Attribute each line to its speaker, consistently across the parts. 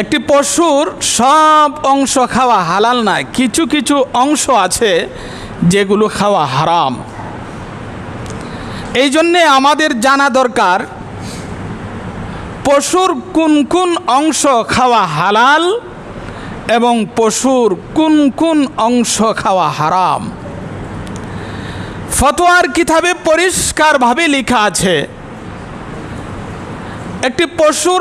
Speaker 1: একটি পশুর সব অংশ খাওয়া হালাল নয়, কিছু কিছু অংশ আছে যেগুলো খাওয়া হারাম। এই জন্যে আমাদের জানা দরকার, পশুর কোন কোন অংশ খাওয়া হালাল এবং পশুর কোন কোন অংশ খাওয়া হারাম। ফতোয়ার কিতাবে পরিষ্কারভাবে লেখা আছে, একটি পশুর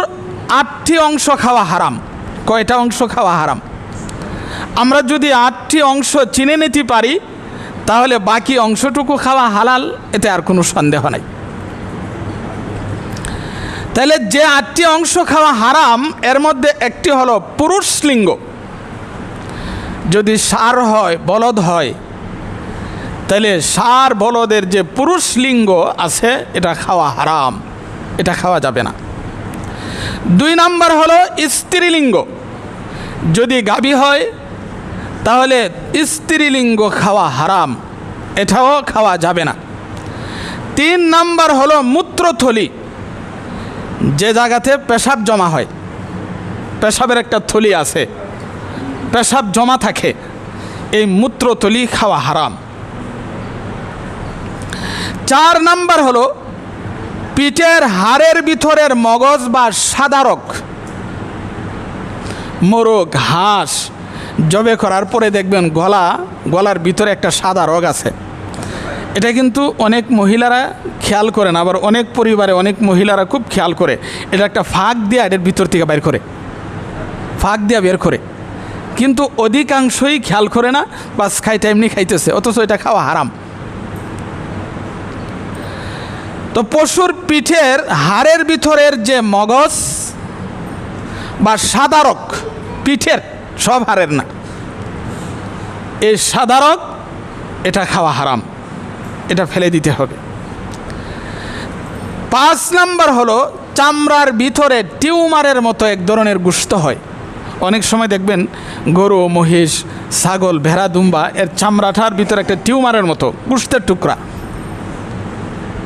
Speaker 1: আটটি অংশ খাওয়া হারাম। কয়টা অংশ খাওয়া হারাম? আমরা যদি আটটি অংশ চিনে নিতে পারি, তাহলে বাকি অংশটুকু খাওয়া হালাল, এতে আর কোনো সন্দেহ নাই। তাহলে যে আটটি অংশ খাওয়া হারাম, এর মধ্যে একটি হলো পুরুষ লিঙ্গ। যদি সার হয়, বলদ হয় তাহলে সার বলদের যে পুরুষ লিঙ্গ আছে, এটা খাওয়া হারাম, এটা খাওয়া যাবে না। দুই নাম্বার হলো স্ত্রীলিঙ্গ। যদি গাভী হয়, তাহলে স্ত্রীলিঙ্গ খাওয়া হারাম, এটাও খাওয়া যাবে না। তিন নাম্বার হলো মূত্রথলি। যে জায়গাতে পেশাব জমা হয়, পেশাবের একটা থলি আছে, পেশাব জমা থাকে, এই মূত্রথলি খাওয়া হারাম। চার নাম্বার হলো পিঠের হাড়ের ভিতরের মগজ বা সাদারক মোরগ, হাঁস জবে করার পরে দেখবেন গলা, গলার ভিতরে একটা সাদা রোগ আছে। এটা কিন্তু অনেক মহিলারা খেয়াল করে না, আবার অনেক পরিবারে অনেক মহিলারা খুব খেয়াল করে। এটা একটা ফাঁক দিয়ে এটার ভিতর থেকে বের করে। ফাঁক দিয়ে বের করে। কিন্তু অধিকাংশই খেয়াল করে না, বাস খাইটা এমনি খাইতেছে, অথচ এটা খাওয়া হারাম। তো পশুর পিঠের হাড়ের ভিতরের যে মগজ বা সাদারক পিঠের সব হাড়ের না, এই সাদারক এটা খাওয়া হারাম, এটা ফেলে দিতে হবে। পাঁচ নাম্বার হলো, চামড়ার ভিতরে টিউমারের মতো এক ধরনের গুস্ত হয়। অনেক সময় দেখবেন গরু, মহিষ, ছাগল, ভেড়া, দুম্বা, এর চামড়াটার ভিতরে একটা টিউমারের মতো গুস্তের টুকরা।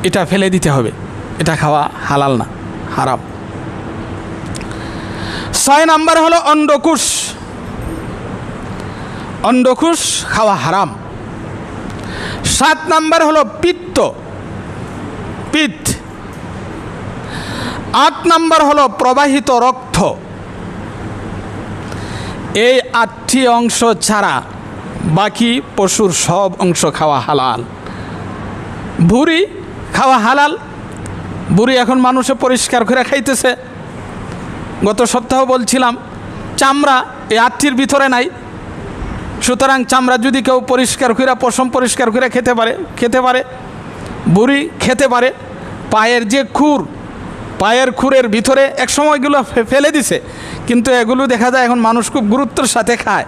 Speaker 1: এটা ফেলে দিতে হবে। এটা খাওয়া হালাল না, হারাম। ছয় নাম্বার হলো অন্ডকুশ অন্ডকুশ খাওয়া হারাম। সাত নাম্বার হলো পিত্ত। পিত্ত। আট নাম্বার হলো প্রবাহিত রক্ত। এই আটটি অংশ ছাড়া বাকি পশুর সব অংশ খাওয়া হালাল। ভুরি খাওয়া হালাল বুড়ি এখন মানুষে পরিষ্কার করে খাইতেছে। গত সপ্তাহ বলছিলাম চামড়া এই আটটির ভিতরে নাই। সুতরাং চামড়া যদি কেউ পরিষ্কার করে পশম পরিষ্কার করে খেতে পারে খেতে পারে বুড়ি খেতে পারে পায়ের যে খুর পায়ের খুরের ভিতরে এক সময়গুলো ফেলে দিছে। কিন্তু এগুলো দেখা যায় এখন মানুষ খুব গুরুত্বের সাথে খায়।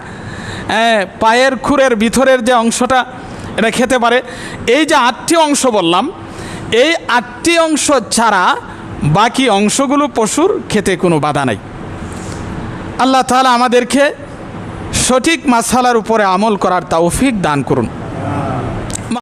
Speaker 1: হ্যাঁ, পায়ের খুরের ভিতরের যে অংশটা এটা খেতে পারে। এই যে আটটি অংশ বললাম এই আটটি অংশ ছাড়া বাকি অংশগুলো পশুর খেতে কোনো বাধা নাই। আল্লাহ তাহলে আমাদেরকে সঠিক মাসালার উপরে আমল করার তাওফিক দান করুন।